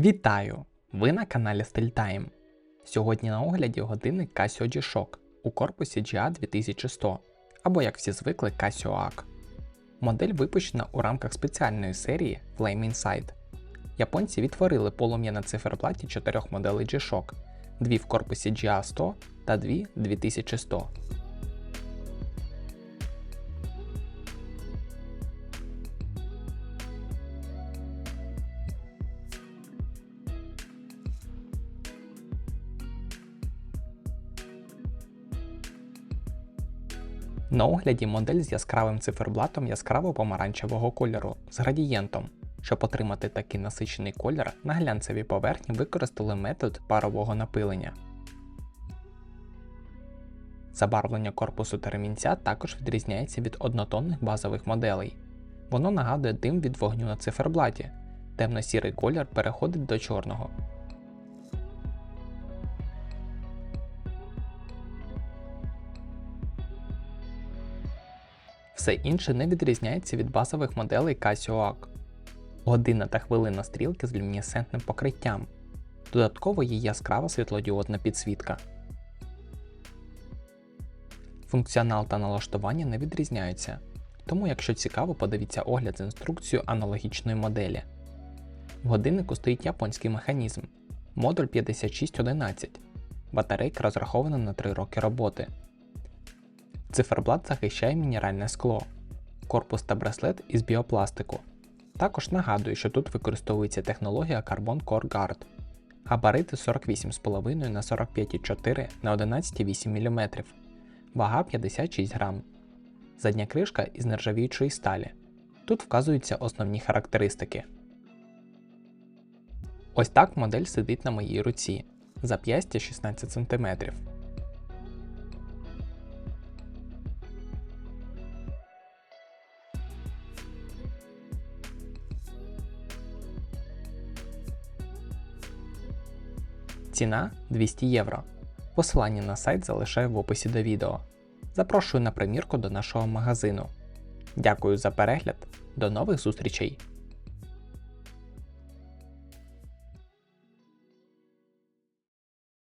Вітаю! Ви на каналі StyleTime. Сьогодні на огляді годинник Casio G-Shock у корпусі GA 2100, або як всі звикли Casio AQ. Модель випущена у рамках спеціальної серії Flame Insight. Японці відтворили полум'я на циферблаті чотирьох моделей G-Shock, дві в корпусі GA 100 та дві 2100. На огляді модель з яскравим циферблатом яскраво-помаранчевого кольору з градієнтом. Щоб отримати такий насичений колір, на глянцевій поверхні використали метод парового напилення. Забарвлення корпусу та ремінця також відрізняється від однотонних базових моделей. Воно нагадує дим від вогню на циферблаті. Темно-сірий колір переходить до чорного. Все інше не відрізняється від базових моделей Casio AQ. Година та хвилина стрілки з люмінесцентним покриттям. Додатково є яскрава світлодіодна підсвітка. Функціонал та налаштування не відрізняються, тому якщо цікаво, подивіться огляд з інструкцією аналогічної моделі. В годиннику стоїть японський механізм модуль 5611. Батарейка розрахована на 3 роки роботи. Циферблат захищає мінеральне скло, корпус та браслет із біопластику. Також нагадую, що тут використовується технологія Carbon Core Guard. Габарити 48,5 на 45,4 на 11,8 мм. Вага 56 грам. Задня кришка із нержавіючої сталі. Тут вказуються основні характеристики. Ось так модель сидить на моїй руці. Зап'ястя 16 см. Ціна 200 євро. Посилання на сайт залишаю в описі до відео. Запрошую на примірку до нашого магазину. Дякую за перегляд. До нових зустрічей!